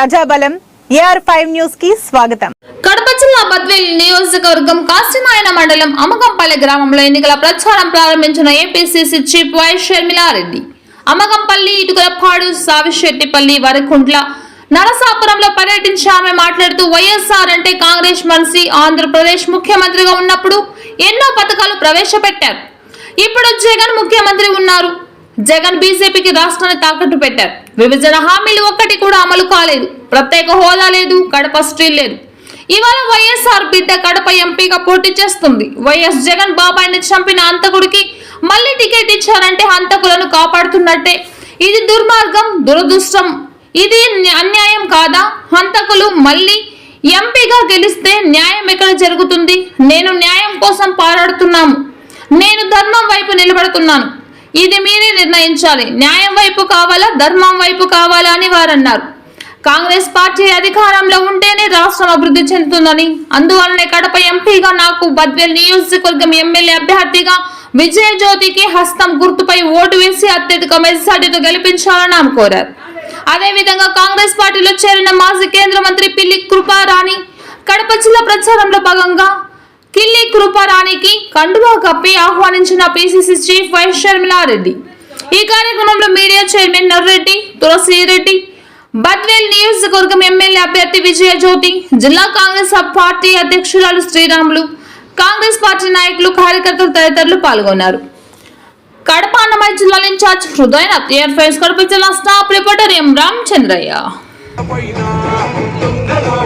ప్రజాబలం AR five న్యూస్కి స్వాగతం. కడప జిల్లా బద్వేల్ నియోజకవర్గం కాశీనాయన మండలం అమగంపల్లి గ్రామంలో ఎన్నికల ప్రచారం ప్రారంభించిన APCC chief Y Sharmila Reddy. Amagampalli Itukalapadu Savisettipalli Varakuntla నరసాపురంలో పర్యటించి ఆమె మాట్లాడుతూ వైఎస్ఆర్ అంటే కాంగ్రెస్ మనిషి ఆంధ్రప్రదేశ్ ముఖ్యమంత్రిగా ఉన్నప్పుడు ఎన్నో పథకాలు ప్రవేశపెట్టారు. ఇప్పుడు జగన్ ముఖ్యమంత్రి ఉన్నారు. జగన్ బీజేపీకి రాష్ట్రాన్ని తాకట్టు పెట్టారు. విభజన హామీలు ఒక్కటి కూడా అమలు కాలేదు. ప్రత్యేక హోదా లేదు కడప స్టీల్ లేదు. ఇవాళ వైఎస్ఆర్ బిడ్డ కడప ఎంపీగా పోటీ చేస్తుంది. వైఎస్ జగన్ బాబాయిని చంపిన అంతకుడికి మళ్ళీ టికెట్ ఇచ్చారంటే హంతకులను కాపాడుతున్నట్టే. ఇది దుర్మార్గం దురదృష్టం. ఇది అన్యాయం కాదా? హంతకులు మళ్ళీ ఎంపీగా గెలిస్తే న్యాయం ఎక్కడ జరుగుతుంది? నేను న్యాయం కోసం పారాడుతున్నాము నేను ధర్మం వైపు నిలబడుతున్నాను. ఇది మీరే నిర్ణయించాలి. న్యాయం వైపు కావాలా ధర్మం వైపు కావాలా అని వారన్నారు. కాంగ్రెస్ పార్టీ అధికారంలో ఉంటేనే రాష్ట్రం అభివృద్ధి చెందుతుందని అందువల్లనే కడప ఎంపీగా నాకు బద్వేల్ నియోజకవర్గం ఎమ్మెల్యే అభ్యర్థిగా విజయజ్యోతికి హస్తం గుర్తుపై ఓటు వేసి అత్యధిక మెజార్టీతో గెలిపించాలని ఆమె కోరారు. అదేవిధంగా కాంగ్రెస్ పార్టీలో చేరిన మాజీ కేంద్ర మంత్రి పిల్లి కృపారాణి కడప జిల్లా ప్రచారంలో భాగంగా కిల్లి కృపారాణికి కండువా కప్పి ఆహ్వానించిన పిసిసి చీఫ్ వైస్ షర్మిలారెడ్డి. ఈ కార్యక్రమంలో మీడియా చైర్మన్ నర్రెడ్డి తులసిరెడ్డి బద్వేల్ నియోజకవర్గం ఎమ్మెల్యే అభ్యర్థి విజయ జ్యోతి జిల్లా కాంగ్రెస్ పార్టీ అధ్యక్షురాలు శ్రీరాములు కాంగ్రెస్ పార్టీ నాయకులు కార్యకర్తలు తదితరులు పాల్గొన్నారు. కడప అన్నమయ్య జిల్లా ఇన్ఛార్జ్ హృదయనాథ్ ఎయిర్ ఫైర్స్ కడప జిల్లా staff reporter M Ramachandraiah.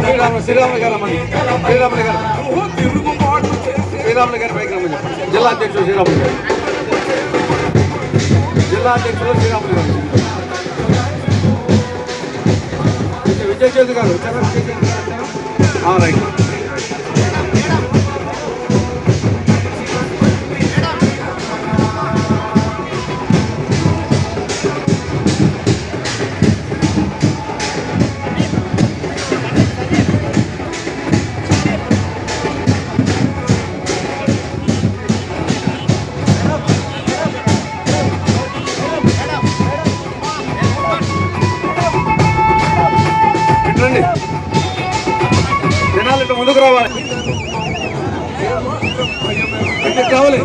Srirama Sriramulu గారు శ్రీరాములు గారు. శ్రీరాములు గారి పైకి రమ్మని చెప్పండి. జిల్లా అధ్యక్షుడు శ్రీరాములు గారు. జిల్లా అధ్యక్షుడు శ్రీరాములు గారు. విజయ్- చేతి గారు రైట్. జనాలు ఇట్లా ముందుకు రావాలి ఇక్కడికి కావాలి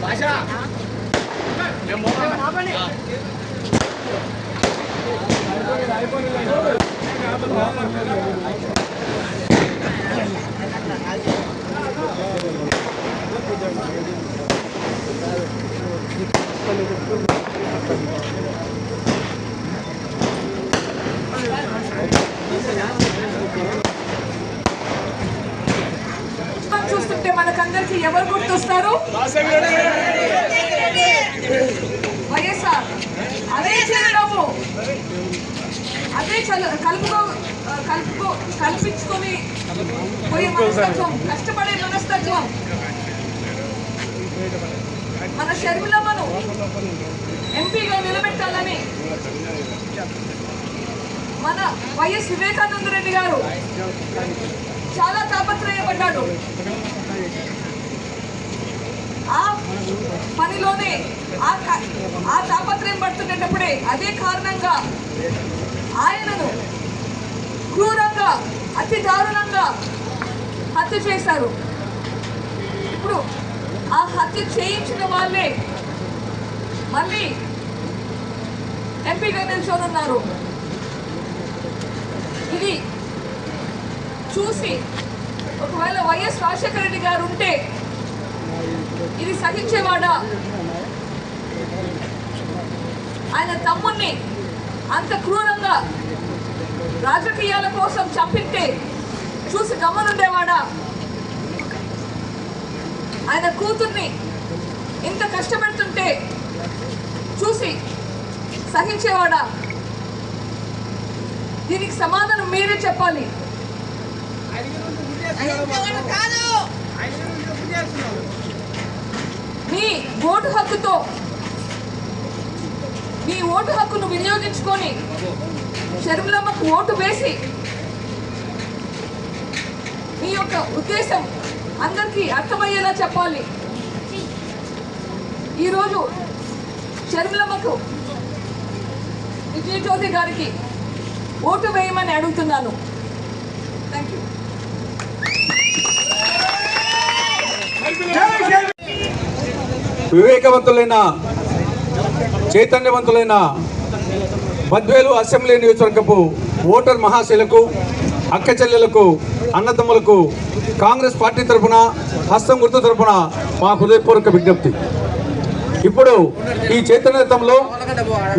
마셔. 몇 먹어? 나번이. Thank you. మనకందరికి ఎవరు గుర్తొస్తారు? వైఎస్ఆర్. అదే చిరునవ్వు అదే కలుపుకో కలుపుకో కల్పించుకొని పోయే మనస్తత్వం కష్టపడే మనస్తత్వం. మన షర్మిలమ్మను ఎంపీగా నిలబెట్టాలని మన వైఎస్ వివేకానంద రెడ్డి గారు చాలా తాపత్రయపడ్డాడు ఆ పనిలోనే ఆ ఆ తాపత్రయం పడుతుండేటప్పుడే అదే కారణంగా ఆయనను క్రూరంగా అతి దారుణంగా హత్య చేశారు. ఇప్పుడు ఆ హత్య చేయించిన వాళ్ళే మళ్ళీ ఎంపీగా నిల్చోనున్నారు. ఇది చూసి ఒకవేళ వైఎస్ రాజశేఖర రెడ్డి గారు ఉంటే ఇది సహించేవాడా? ఆయన తమ్ముణ్ణి అంత క్రూరంగా రాజకీయాల కోసం చంపితే చూసి గమనుండేవాడా? ఆయన కూతుర్ని ఇంత కష్టపెడుతుంటే చూసి సహించేవాడా? దీనికి సమాధానం మీరే చెప్పాలి. మీ ఓటు హక్కుతో మీ ఓటు హక్కును వినియోగించుకొని షర్మిలమ్మకు ఓటు వేసి మీ యొక్క ఉద్దేశం అందరికీ అర్థమయ్యేలా చెప్పాలి. ఈరోజు షర్మిలమ్మకు విజయ జ్యోతి గారికి ఓటు వేయమని అడుగుతున్నాను. థ్యాంక్ యూ వివేకవంతులైన చైతన్యవంతులైన బద్వేలు అసెంబ్లీ నియోజకవర్గపు ఓటర్ మహాశైలకు అక్క చెల్లెలకు అన్నదమ్ములకు కాంగ్రెస్ పార్టీ తరఫున హస్తం గుర్తు తరఫున మా హృదయపూర్వక విజ్ఞప్తి. ఇప్పుడు ఈ చైతన్యతంలో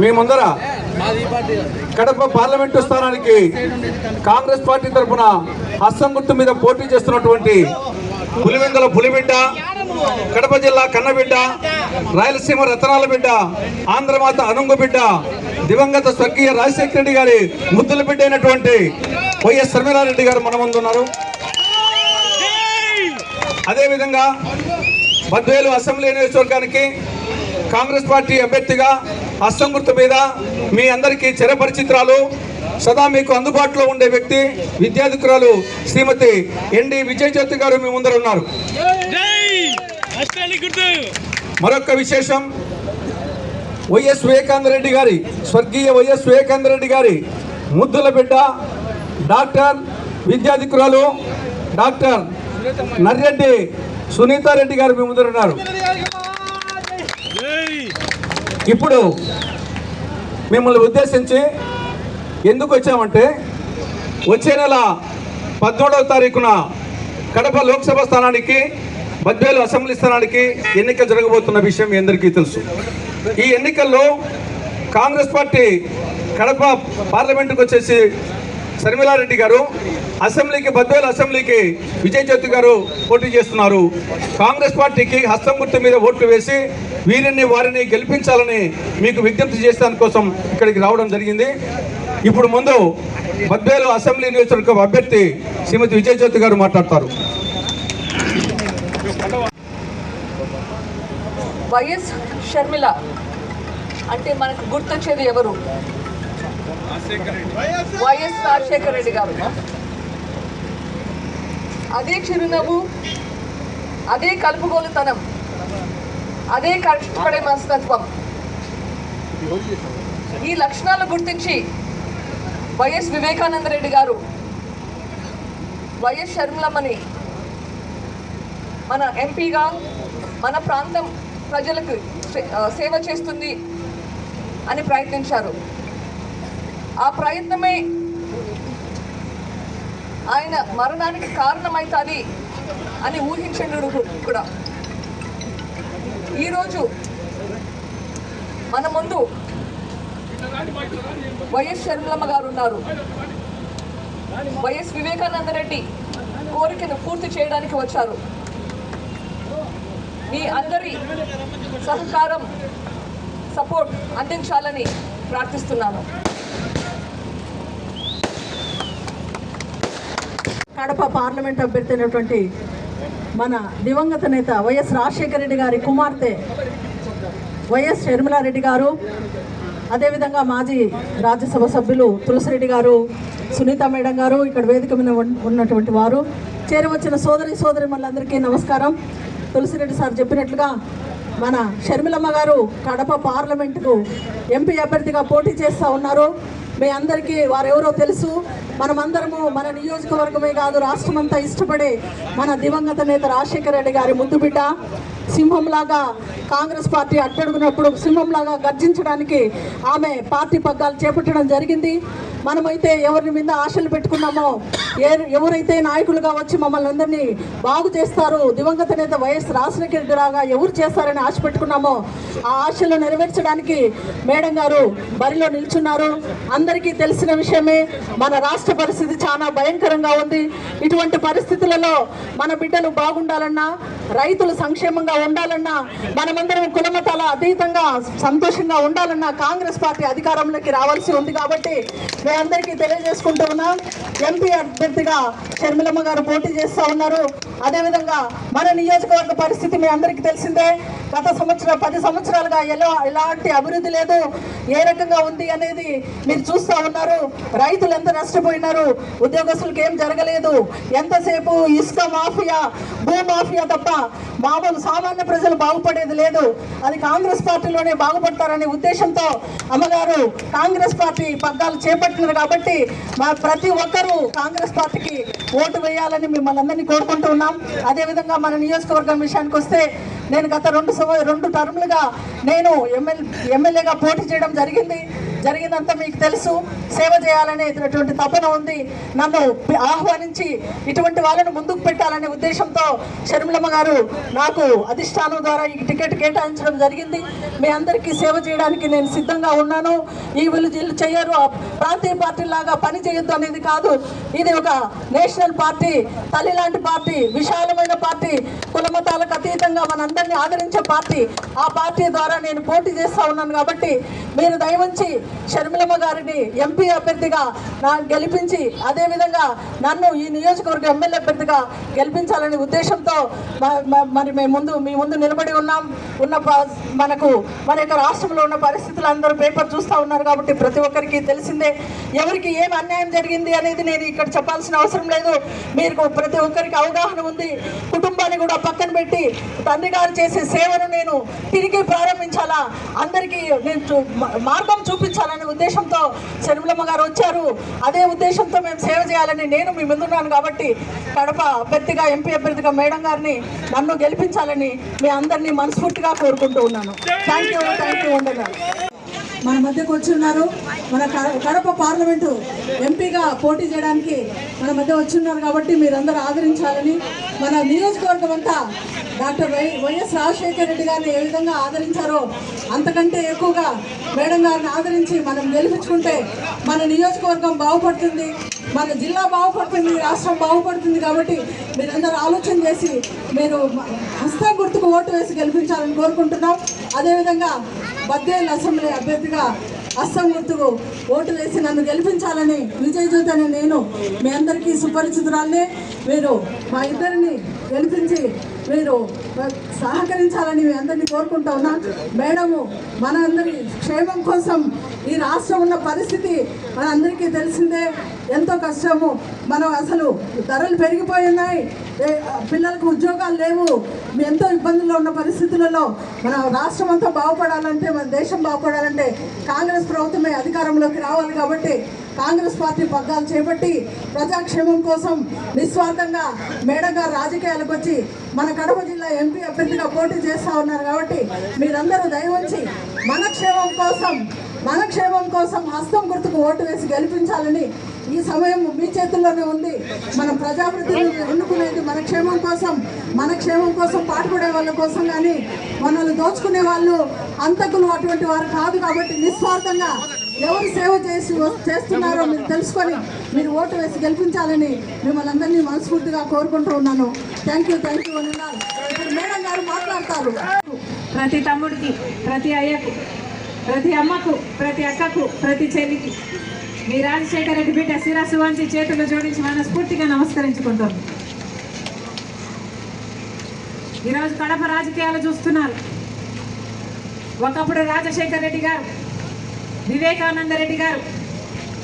మేముందర కడప పార్లమెంటు స్థానానికి కాంగ్రెస్ పార్టీ తరఫున హస్తం గుర్తు మీద పోటీ చేస్తున్నటువంటి పులివెందుల పులిబిడ్డ కడప జిల్లా కన్నబిడ్డ రాయలసీమ రతనాల బిడ్డ ఆంధ్రమాత అనుంగు బిడ్డ దివంగత స్వర్గీయ రాజశేఖర రెడ్డి గారి ముద్దుల బిడ్డ అయినటువంటి వైఎస్ శర్మిలారెడ్డి గారు మన ముందు ఉన్నారు. అదేవిధంగా బద్వేలు అసెంబ్లీ నియోజకవర్గానికి కాంగ్రెస్ పార్టీ అభ్యర్థిగా హస్తం గుర్తు మీద మీ అందరికీ చిరపరిచిత్రాలు సదా మీకు అందుబాటులో ఉండే వ్యక్తి విద్యాధికురాలు శ్రీమతి ఎన్డి విజయజ్యోతి గారు మీ ముందర ఉన్నారు. మరొక విశేషం వైఎస్ వివేకానంద రెడ్డి గారి స్వర్గీయ వైఎస్ వివేకానంద రెడ్డి గారి ముద్దుల బిడ్డ డాక్టర్ విద్యాధికురాలు డాక్టర్ నర్రెడ్డి సునీతారెడ్డి గారు మీ ముందర ఉన్నారు. ఇప్పుడు మిమ్మల్ని ఉద్దేశించి ఎందుకు వచ్చామంటే వచ్చే నెల పద్మూడవ తారీఖున కడప లోక్సభ స్థానానికి బద్వేలు అసెంబ్లీ స్థానానికి ఎన్నికలు జరగబోతున్న విషయం మీ అందరికీ తెలుసు. ఈ ఎన్నికల్లో కాంగ్రెస్ పార్టీ కడప పార్లమెంటుకు వచ్చేసి శర్మిలారెడ్డి గారు అసెంబ్లీకి బద్వేలు అసెంబ్లీకి విజయ్ జ్యోతి గారు పోటీ చేస్తున్నారు. కాంగ్రెస్ పార్టీకి హస్తం గుర్తు మీద ఓట్లు వేసి వీరిని వారిని గెలిపించాలని మీకు విజ్ఞప్తి చేసేదాని కోసం ఇక్కడికి రావడం జరిగింది. ఇప్పుడు ముందు బద్వేలు అసెంబ్లీ నియోజకవర్గ అభ్యర్థి శ్రీమతి విజయ్ జ్యోతి గారు మాట్లాడతారు. వైఎస్ షర్మిల అంటే మనకు గుర్తొచ్చేది ఎవరు? వైఎస్ రాజశేఖర రెడ్డి గారు. అదే చిరునవ్వు అదే కలుపుగోలుతనం అదే కష్టపడే మనస్తత్వం. ఈ లక్షణాలు గుర్తించి వైఎస్ వివేకానంద రెడ్డి గారు వైఎస్ షర్మిలమ్మని మన ఎంపీగా మన ప్రాంతం ప్రజలకు సేవ చేస్తుంది అని ప్రయత్నించారు. ఆ ప్రయత్నమే ఆయన మరణానికి కారణమవుతుంది అని ఊహించండు కూడా. ఈరోజు మన ముందు వైఎస్ షర్మిలమ్మ గారు ఉన్నారు. వైఎస్ వివేకానంద రెడ్డి కోరికను పూర్తి చేయడానికి వచ్చారు. మీ అందరి సహకారం సపోర్ట్ అందించాలని ప్రార్థిస్తున్నాను. కడప పార్లమెంట్ అభ్యర్థి అయినటువంటి మన దివంగత నేత వైఎస్ రాజశేఖర రెడ్డి గారి కుమార్తె వైఎస్ షర్మిలారెడ్డి గారు అదేవిధంగా మాజీ రాజ్యసభ సభ్యులు తులసిరెడ్డి గారు సునీత మేడం గారు ఇక్కడ వేదిక మీద ఉన్నటువంటి వారు. చేరవచ్చిన సోదరి సోదరి మనందరికీ నమస్కారం. తులసిరెడ్డి సార్ చెప్పినట్లుగా మన షర్మిలమ్మ గారు కడప పార్లమెంటుకు ఎంపీ అభ్యర్థిగా పోటీ చేస్తూ ఉన్నారు. మీ అందరికీ వారెవరో తెలుసు. మనమందరము మన నియోజకవర్గమే కాదు రాష్ట్రమంతా ఇష్టపడే మన దివంగత నేత రాజశేఖర రెడ్డి గారి ముద్దు బిడ్డ. సింహంలాగా కాంగ్రెస్ పార్టీ అట్టడుగునప్పుడు సింహంలాగా గర్జించడానికి ఆమె పార్టీ పగ్గాలు చేపట్టడం జరిగింది. మనమైతే ఎవరి మీద ఆశలు పెట్టుకున్నామో ఏ- ఎవరైతే నాయకులుగా వచ్చి మమ్మల్ని అందరినీ బాగు చేస్తారు దివంగత నేత వైఎస్ రాజశేఖర రాగా ఎవరు చేస్తారని ఆశ పెట్టుకున్నామో ఆ ఆశలు నెరవేర్చడానికి మేడం గారు బరిలో నిల్చున్నారు. అందరికీ తెలిసిన విషయమే మన రాష్ట్ర పరిస్థితి చాలా భయంకరంగా ఉంది. ఇటువంటి పరిస్థితులలో మన బిడ్డలు బాగుండాలన్నా రైతులు సంక్షేమంగా ఉండాలన్నా మనమందరం కులమతాల అతీతంగా సంతోషంగా ఉండాలన్నా కాంగ్రెస్ పార్టీ అధికారంలోకి రావాల్సి ఉంది కాబట్టి మీ అందరికీ తెలియజేసుకుంటూ ఉన్నాం ఎంపీ అభ్యర్థిగా షర్మిలమ్మ గారు పోటీ చేస్తూ ఉన్నారు. అదేవిధంగా మన నియోజకవర్గ పరిస్థితి మీ అందరికీ తెలిసిందే. గత సంవత్సరం పది సంవత్సరాలుగా ఎలా ఎలాంటి అభివృద్ధి లేదు ఏ రకంగా ఉంది అనేది మీరు చూస్తూ ఉన్నారు. రైతులు ఎంత నష్టపోయినారు ఉద్యోగస్తులకు ఏం జరగలేదు ఎంతసేపు ఇసుక మాఫియా భూ మాఫియా తప్ప మామూలు సామాన్య ప్రజలు బాగుపడేది లేదు. అది కాంగ్రెస్ పార్టీలోనే బాగుపడతారనే ఉద్దేశంతో అమ్మగారు కాంగ్రెస్ పార్టీ పగ్గాలు చేపట్టినారు కాబట్టి మా ప్రతి ఒక్కరూ కాంగ్రెస్ పార్టీకి ఓటు వేయాలని మిమ్మల్ని అందరినీ కోరుకుంటూ ఉన్నాం. అదేవిధంగా మన నియోజకవర్గం విషయానికి వస్తే నేను గత రెండు సంవ- రెండు టర్ములుగా నేను ఎమ్మెల్యే ఎమ్మెల్యేగా పోటీ చేయడం జరిగింది. జరిగిందంతా మీకు తెలుసు. సేవ చేయాలనేటువంటి తపన ఉంది. నన్ను ఆహ్వానించి ఇటువంటి వాళ్ళను ముందుకు పెట్టాలనే ఉద్దేశంతో షర్మిలమ్మ గారు నాకు అధిష్టానం ద్వారా ఈ టికెట్ కేటాయించడం జరిగింది. మీ అందరికీ సేవ చేయడానికి నేను సిద్ధంగా ఉన్నాను. ఈ వీళ్ళు వీళ్ళు చేయరు. ఆ ప్రాంతీయ పార్టీ లాగా పని చేయొద్దు అనేది కాదు. ఇది ఒక నేషనల్ పార్టీ తల్లి లాంటి పార్టీ విశాలమైన పార్టీ కులమతాలకు అతీతంగా మనందరినీ ఆదరించే పార్టీ. ఆ పార్టీ ద్వారా నేను పోటీ చేస్తా ఉన్నాను కాబట్టి మీరు దయవంచి షర్మిలమ్మ గారిని ఎంపీ అభ్యర్థిగా నా గెలిపించి అదేవిధంగా నన్ను ఈ నియోజకవర్గ ఎమ్మెల్యే అభ్యర్థిగా గెలిపించాలనే ఉద్దేశంతో మరి మేము ముందు మీ ముందు నిలబడి ఉన్నాం. ఉన్న ప- మనకు మన యొక్క రాష్ట్రంలో ఉన్న పరిస్థితులు అందరూ పేపర్ చూస్తూ ఉన్నారు కాబట్టి ప్రతి ఒక్కరికి తెలిసిందే. ఎవరికి ఏం అన్యాయం జరిగింది అనేది నేను ఇక్కడ చెప్పాల్సిన అవసరం లేదు. మీరు ప్రతి ఒక్కరికి అవగాహన ఉంది. కుటుంబాన్ని కూడా పక్కన పెట్టి తండ్రి గారు చేసే సేవను నేను తిరిగి ప్రారంభించాలా? అందరికీ నేను చూ- చూపించ మార్గం ఉద్దేశంతో శర్మిలమ్మ గారు వచ్చారు. అదే ఉద్దేశంతో మేము సేవ చేయాలని నేను మీ ముందున్నాను కాబట్టి కడప అభ్యర్థిగా ఎంపీ అభ్యర్థిగా మేడం గారిని నన్ను గెలిపించాలని మీ అందరినీ మనస్ఫూర్తిగా కోరుకుంటూ ఉన్నాను. థ్యాంక్ యూ థ్యాంక్ యూ ఉండగా మన మధ్యకు వచ్చి ఉన్నారు మన కడప పార్లమెంటు ఎంపీగా పోటీ చేయడానికి మన మధ్య వచ్చి ఉన్నారు కాబట్టి మీరందరూ ఆదరించాలని మన నియోజకవర్గం అంతా doctor Y YS Rajasekhara Reddy గారిని ఏ విధంగా ఆదరించారో అంతకంటే ఎక్కువగా మేడం గారిని ఆదరించి మనం గెలిపించుకుంటే మన నియోజకవర్గం బాగుపడుతుంది. మన జిల్లా బాగుపడుతుంది రాష్ట్రం బాగుపడుతుంది కాబట్టి మీరందరూ ఆలోచన చేసి మీరు మ- హస్తం గుర్తుకు ఓటు వేసి గెలిపించాలని కోరుకుంటున్నాం. అదేవిధంగా బద్దేలు అసెంబ్లీ అభ్యర్థిగా అస్సం గుర్తుకు ఓటు వేసి నన్ను గెలిపించాలని విజయ్ జ్యోతి అనే నేను మీ అందరికీ సుపరిచితురాలనే మీరు మా ఇద్దరిని గెలిపించి మీరు సహకరించాలని మీ అందరినీ కోరుకుంటా ఉన్నా. మేడము మన అందరి క్షేమం కోసం ఈ రాష్ట్రం ఉన్న పరిస్థితి మన అందరికీ తెలిసిందే. ఎంతో కష్టము. మనం అసలు ధరలు పెరిగిపోయినాయి. పిల్లలకు ఉద్యోగాలు లేవు. ఎంతో ఇబ్బందుల్లో ఉన్న పరిస్థితులలో మన రాష్ట్రం అంతా బాగుపడాలంటే మన దేశం బాగుపడాలంటే కాంగ్రెస్ ప్రభుత్వమే అధికారంలోకి రావాలి కాబట్టి కాంగ్రెస్ పార్టీ పగ్గాలు చేపట్టి ప్రజాక్షేమం కోసం నిస్వార్థంగా మేడం గారు రాజకీయాలకు వచ్చి మన కడప జిల్లా ఎంపీ అభ్యర్థిగా పోటీ చేస్తూ ఉన్నారు కాబట్టి మీరందరూ దయవంచి మన క్షేమం కోసం మన క్షేమం కోసం హస్తం గుర్తుకు ఓటు వేసి గెలిపించాలని ఈ సమయం మీ చేతుల్లోనే ఉంది. మనం ప్రజాప్రతినిధులు ఎన్నుకునేది మన క్షేమం కోసం మన క్షేమం కోసం పాటుపడే వాళ్ళ కోసం కానీ మనల్ని దోచుకునే వాళ్ళు అంతకులు అటువంటి వారు కాదు కాబట్టి నిస్వార్థంగా ఎవరు సేవ చేసి చేస్తున్నారో మీరు తెలుసుకొని మీరు ఓటు వేసి గెలిపించాలని మిమ్మల్ని అందరినీ మనస్ఫూర్తిగా కోరుకుంటూ ఉన్నాను. థ్యాంక్ యూ థ్యాంక్ యూ అని మేడం గారు మాట్లాడతారు. ప్రతి తమ్ముడికి ప్రతి అయ్యకు ప్రతి అమ్మకు ప్రతి అక్కకు ప్రతి చెల్లికి. మీ రాజశేఖర రెడ్డి బిడ్డ శిరస్సు వంచి చేతులు జోడించి మనస్ఫూర్తిగా నమస్కరించుకుంటాం. ఈరోజు కడప రాజకీయాలు చూస్తున్నారు. ఒకప్పుడు రాజశేఖర రెడ్డి గారు వివేకానంద రెడ్డి గారు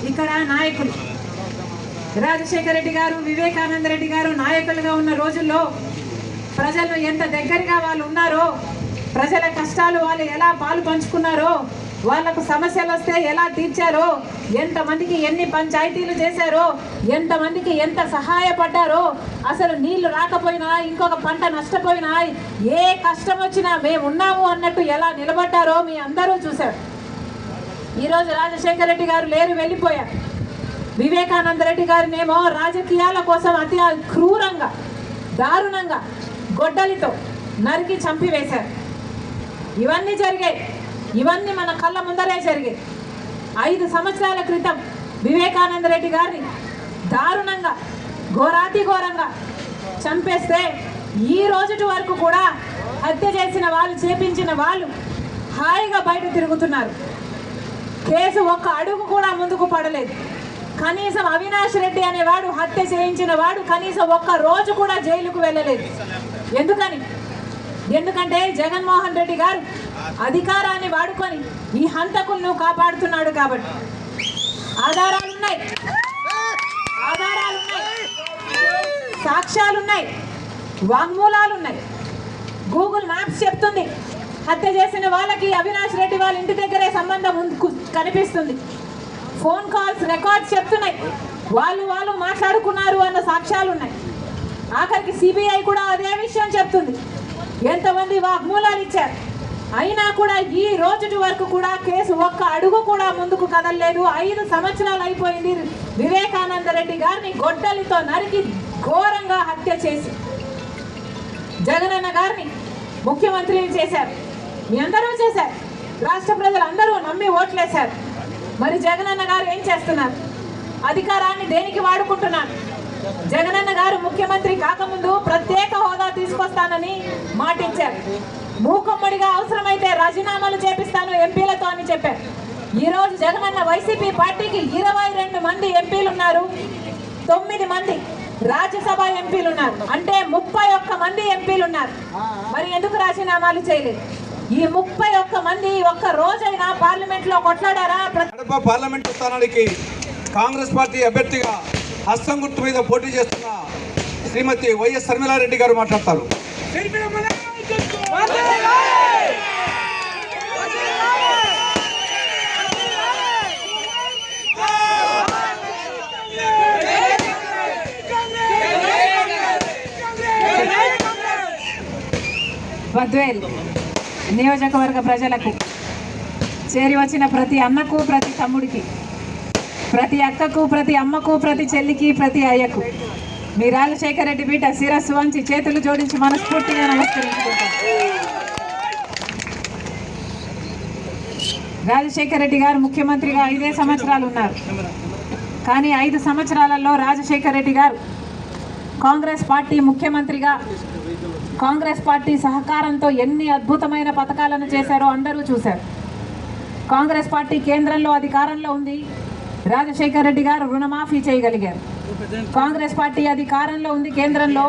ఇక్కడ నాయకులు. రాజశేఖర రెడ్డి గారు వివేకానంద రెడ్డి గారు నాయకులుగా ఉన్న రోజుల్లో ప్రజలు ఎంత దగ్గరగా వాళ్ళు ఉన్నారో ప్రజల కష్టాలు వాళ్ళు ఎలా పాలు పంచుకున్నారో వాళ్ళకు సమస్యలు వస్తే ఎలా తీర్చారో ఎంతమందికి ఎన్ని పంచాయతీలు చేశారో ఎంతమందికి ఎంత సహాయపడ్డారో అసలు నీళ్ళు రాకపోయినా ఇంకొక పంట నష్టపోయినా ఏ కష్టం వచ్చినా మేము ఉన్నాము అన్నట్టు ఎలా నిలబడ్డారో మీ అందరూ చూశారు. ఈరోజు రాజశేఖర రెడ్డి గారు లేరు వెళ్ళిపోయారు. వివేకానంద రెడ్డి గారినేమో రాజకీయాల కోసం అతి క్రూరంగా దారుణంగా గొడ్డలితో నరికి చంపివేశారు. ఇవన్నీ జరిగాయి. ఇవన్నీ మన కళ్ళ ముందరే జరిగాయి. ఐదు సంవత్సరాల క్రితం వివేకానంద రెడ్డి గారిని దారుణంగా ఘోరాతి ఘోరంగా చంపేస్తే ఈ రోజుటి వరకు కూడా హత్య చేసిన వాళ్ళు చేపించిన వాళ్ళు హాయిగా బయట తిరుగుతున్నారు. కేసు ఒక్క అడుగు కూడా ముందుకు పడలేదు. కనీసం అవినాష్ రెడ్డి అనేవాడు హత్య చేయించిన వాడు కనీసం ఒక్క రోజు కూడా జైలుకు వెళ్ళలేదు. ఎందుకని? ఎందుకంటే జగన్మోహన్ రెడ్డి గారు అధికారాన్ని వాడుకొని ఈ హంతకులను కాపాడుతున్నాడు కాబట్టి. ఆధారాలు ఉన్నాయి ఆధారాలు సాక్ష్యాలు ఉన్నాయి గూగుల్ మ్యాప్స్ చెప్తుంది. హత్య చేసిన వాళ్ళకి అవినాష్ రెడ్డి వాళ్ళ ఇంటి దగ్గరే సంబంధం కనిపిస్తుంది. ఫోన్ కాల్స్ రికార్డ్స్ చెప్తున్నాయి. వాళ్ళు వాళ్ళు మాట్లాడుకున్నారు అన్న సాక్ష్యాలు ఉన్నాయి. ఆఖరికి సిబిఐ కూడా అదే విషయం చెప్తుంది. ఎంతమంది వాగ్మూలాలు ఇచ్చారు. అయినా కూడా ఈ రోజుటి వరకు కూడా కేసు ఒక్క అడుగు కూడా ముందుకు కదలలేదు. ఐదు సంవత్సరాలు అయిపోయింది వివేకానంద రెడ్డి గారిని గొడ్డలితో నరికి ఘోరంగా హత్య చేసి జగనన్న గారిని ముఖ్యమంత్రిని చేశారు. మీ అందరూ చేశారు. రాష్ట్ర ప్రజలు అందరూ నమ్మి ఓట్లేశారు. మరి జగనన్న గారు ఏం చేస్తున్నారు? అధికారాన్ని దేనికి వాడుకుంటున్నారు? జగనన్న గారు ముఖ్యమంత్రి కాకముందు ప్రత్యేక హోదా తీసుకొస్తానని మాటిచ్చారు. మూకమ్మడిగా అవసరమైతే రాజీనామాలు చేపిస్తాను ఎంపీలతో అని చెప్పారు. ఈరోజు జగనన్న వైసీపీ పార్టీకి ఇరవై రెండు మంది ఎంపీలు ఉన్నారు తొమ్మిది మంది రాజ్యసభ ఎంపీలు ఉన్నారు అంటే ముప్పై ఒక్క మంది ఎంపీలు ఉన్నారు మరి ఎందుకు రాజీనామాలు చేయలేదు? ఈ ముప్పై ఒక్క మంది ఒక్క రోజైనా పార్లమెంట్లో కొట్లాడారా కడప పార్లమెంటు స్థానానికి కాంగ్రెస్ పార్టీ అభ్యర్థిగా హస్తం గుర్తు మీద పోటీ చేస్తున్న శ్రీమతి వైఎస్ శర్మిలారెడ్డి గారు మాట్లాడతారు. బద్వేల్ నియోజకవర్గ ప్రజలకు చేరి వచ్చిన ప్రతి అన్నకు ప్రతి తమ్ముడికి ప్రతి అక్కకు ప్రతి అమ్మకు ప్రతి చెల్లికి ప్రతి అయ్యకు మీ రాజశేఖర రెడ్డి బిడ్డ శిరస్సు వంచి చేతులు జోడించి మనస్ఫూర్తిగా నమస్కరించుకుంటాం. రాజశేఖర రెడ్డి గారు ముఖ్యమంత్రిగా ఐదే సంవత్సరాలు ఉన్నారు. కానీ ఐదు సంవత్సరాలలో రాజశేఖర రెడ్డి గారు కాంగ్రెస్ పార్టీ ముఖ్యమంత్రిగా కాంగ్రెస్ పార్టీ సహకారంతో ఎన్ని అద్భుతమైన పథకాలను చేశారో అందరూ చూశారు. కాంగ్రెస్ పార్టీ కేంద్రంలో అధికారంలో ఉంది. రాజశేఖర రెడ్డి గారు రుణమాఫీ చేయగలిగారు. కాంగ్రెస్ పార్టీ అధికారంలో ఉంది కేంద్రంలో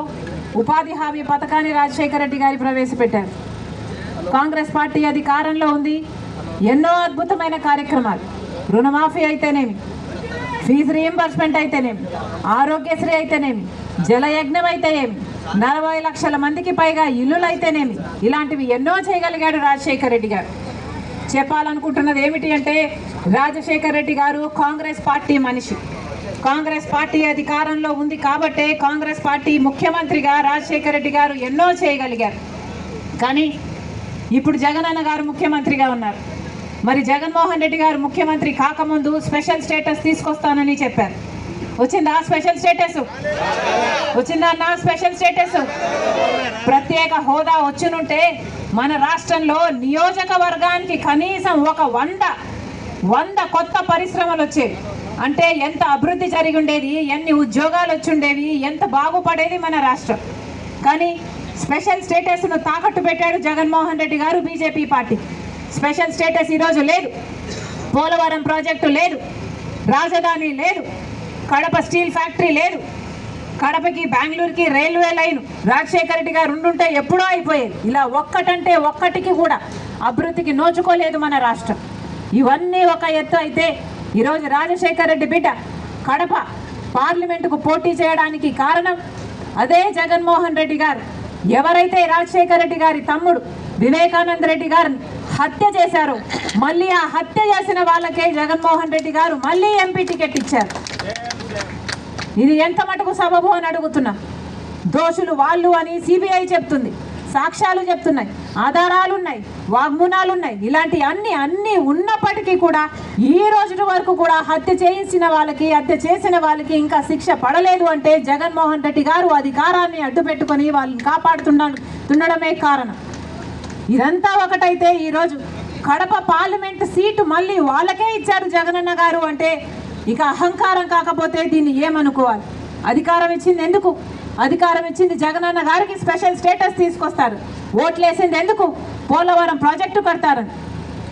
ఉపాధి హామీ పథకాన్ని రాజశేఖర రెడ్డి గారు ప్రవేశపెట్టారు. కాంగ్రెస్ పార్టీ అధికారంలో ఉంది. ఎన్నో అద్భుతమైన కార్యక్రమాలు. రుణమాఫీ అయితేనేమి ఫీజు రీఎంబర్స్మెంట్ అయితేనేమి ఆరోగ్యశ్రీ అయితేనేమి జలయజ్ఞం అయితే ఏమి నలభై లక్షల మందికి పైగా ఇల్లులు అయితేనేమి ఇలాంటివి ఎన్నో చేయగలిగాడు రాజశేఖర్ రెడ్డి గారు. చెప్పాలనుకుంటున్నది ఏమిటి అంటే రాజశేఖర్ రెడ్డి గారు కాంగ్రెస్ పార్టీ మనిషి. కాంగ్రెస్ పార్టీ అధికారంలో ఉంది కాబట్టే కాంగ్రెస్ పార్టీ ముఖ్యమంత్రిగా రాజశేఖర రెడ్డి గారు ఎన్నో చేయగలిగారు. కానీ ఇప్పుడు జగనన్న గారు ముఖ్యమంత్రిగా ఉన్నారు. మరి జగన్మోహన్ రెడ్డి గారు ముఖ్యమంత్రి కాకముందు స్పెషల్ స్టేటస్ తీసుకొస్తానని చెప్పారు. వచ్చిందా స్పెషల్ స్టేటస్? వచ్చిందా అన్న స్పెషల్ స్టేటస్? ప్రత్యేక హోదా వచ్చినుంటే మన రాష్ట్రంలో నియోజకవర్గానికి కనీసం ఒక వంద వంద కొత్త పరిశ్రమలు వచ్చేవి. అంటే ఎంత అభివృద్ధి జరిగి ఉండేది ఎన్ని ఉద్యోగాలు వచ్చి ఉండేవి ఎంత బాగుపడేది మన రాష్ట్రం. కానీ స్పెషల్ స్టేటస్ను తాకట్టు పెట్టాడు జగన్మోహన్ రెడ్డి గారు బీజేపీ పార్టీ. స్పెషల్ స్టేటస్ ఈరోజు లేదు. పోలవరం ప్రాజెక్టు లేదు. రాజధాని లేదు. కడప స్టీల్ ఫ్యాక్టరీ లేదు. కడపకి బెంగళూరుకి రైల్వే లైన్ రాజశేఖర రెడ్డి గారు ఉండుంటే ఎప్పుడో అయిపోయేది. ఇలా ఒక్కటంటే ఒక్కటికి కూడా అభివృద్ధికి నోచుకోలేదు మన రాష్ట్రం. ఇవన్నీ ఒక ఎత్తు అయితే ఈరోజు రాజశేఖర రెడ్డి బిడ్డ కడప పార్లమెంటుకు పోటీ చేయడానికి కారణం అదే జగన్మోహన్ రెడ్డి గారు. ఎవరైతే రాజశేఖర రెడ్డి గారి తమ్ముడు వివేకానంద రెడ్డి గారిని హత్య చేశారో మళ్ళీ ఆ హత్య చేసిన వాళ్ళకే జగన్మోహన్ రెడ్డి గారు మళ్ళీ ఎంపీ టికెట్ ఇచ్చారు. ఇది ఎంత మటుకు సబబు అని అడుగుతున్నా? దోషులు వాళ్ళు అని సిబిఐ చెప్తుంది సాక్ష్యాలు చెప్తున్నాయి ఆధారాలు ఉన్నాయి వాగ్మూనాలు ఉన్నాయి ఇలాంటి అన్ని అన్ని ఉన్నప్పటికీ కూడా ఈ రోజు వరకు కూడా హత్య చేయించిన వాళ్ళకి హత్య చేసిన వాళ్ళకి ఇంకా శిక్ష పడలేదు అంటే జగన్మోహన్ రెడ్డి గారు అధికారాన్ని అడ్డు పెట్టుకొని వాళ్ళని కాపాడుతుండడమే కారణం. ఇదంతా ఒకటైతే ఈరోజు కడప పార్లమెంట్ సీటు మళ్ళీ వాళ్ళకే ఇచ్చారు జగనన్న గారు అంటే ఇక అహంకారం కాకపోతే దీన్ని ఏమనుకోవాలి? అధికారం ఇచ్చింది ఎందుకు? అధికారం ఇచ్చింది జగనన్న గారికి స్పెషల్ స్టేటస్ తీసుకొస్తారు. ఓట్లేసింది ఎందుకు? పోలవరం ప్రాజెక్టు కడతారని.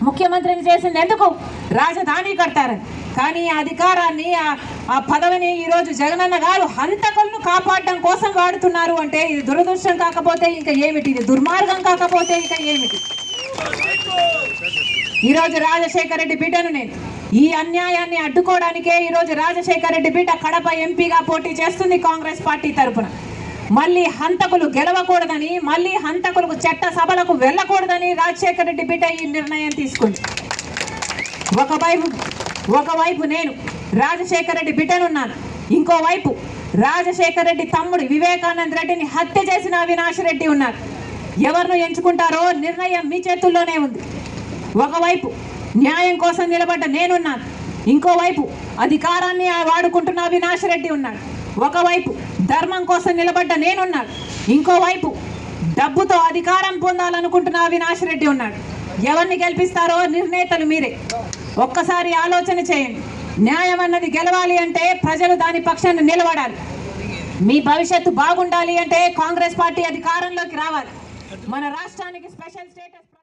ముఖ్యమంత్రిని చేసింది ఎందుకు? రాజధాని కడతారని. కానీ ఆ అధికారాన్ని ఆ- ఆ పదవిని ఈరోజు జగనన్న గారు హంతకులను కాపాడడం కోసం వాడుతున్నారు అంటే ఇది దురదృష్టం కాకపోతే ఇంకా ఏమిటి? ఇది దుర్మార్గం కాకపోతే ఇంకా ఏమిటి? ఈరోజు రాజశేఖర రెడ్డి బిడ్డను నేను ఈ అన్యాయాన్ని అడ్డుకోవడానికే ఈరోజు రాజశేఖర రెడ్డి బిడ్డ కడప ఎంపీగా పోటీ చేస్తుంది కాంగ్రెస్ పార్టీ తరఫున మళ్ళీ హంతకులు గెలవకూడదని మళ్ళీ హంతకులకు చట్ట సభలకు వెళ్ళకూడదని రాజశేఖర రెడ్డి బిడ్డ ఈ నిర్ణయం తీసుకుంది. ఒకవైపు ఒకవైపు నేను రాజశేఖర రెడ్డి బిడ్డనున్నాను ఇంకోవైపు రాజశేఖర రెడ్డి తమ్ముడు వివేకానంద రెడ్డిని హత్య చేసిన అవినాష్ రెడ్డి ఉన్నారు. ఎవరిని ఎంచుకుంటారో నిర్ణయం మీ చేతుల్లోనే ఉంది. ఒకవైపు న్యాయం కోసం నిలబడ్డ నేనున్నాను. ఇంకోవైపు అధికారాన్ని వాడుకుంటున్న అవినాష్ రెడ్డి ఉన్నాడు. ఒకవైపు ధర్మం కోసం నిలబడ్డ నేనున్నాడు ఇంకోవైపు డబ్బుతో అధికారం పొందాలనుకుంటున్న అవినాష్ రెడ్డి ఉన్నాడు. ఎవరిని గెలిపిస్తారో నిర్ణేతలు మీరే. ఒక్కసారి ఆలోచన చేయండి. న్యాయం అన్నది గెలవాలి అంటే ప్రజలు దాని పక్షాన్ని నిలబడాలి. మీ భవిష్యత్తు బాగుండాలి అంటే కాంగ్రెస్ పార్టీ అధికారంలోకి రావాలి. మన రాష్ట్రానికి స్పెషల్ స్టేటస్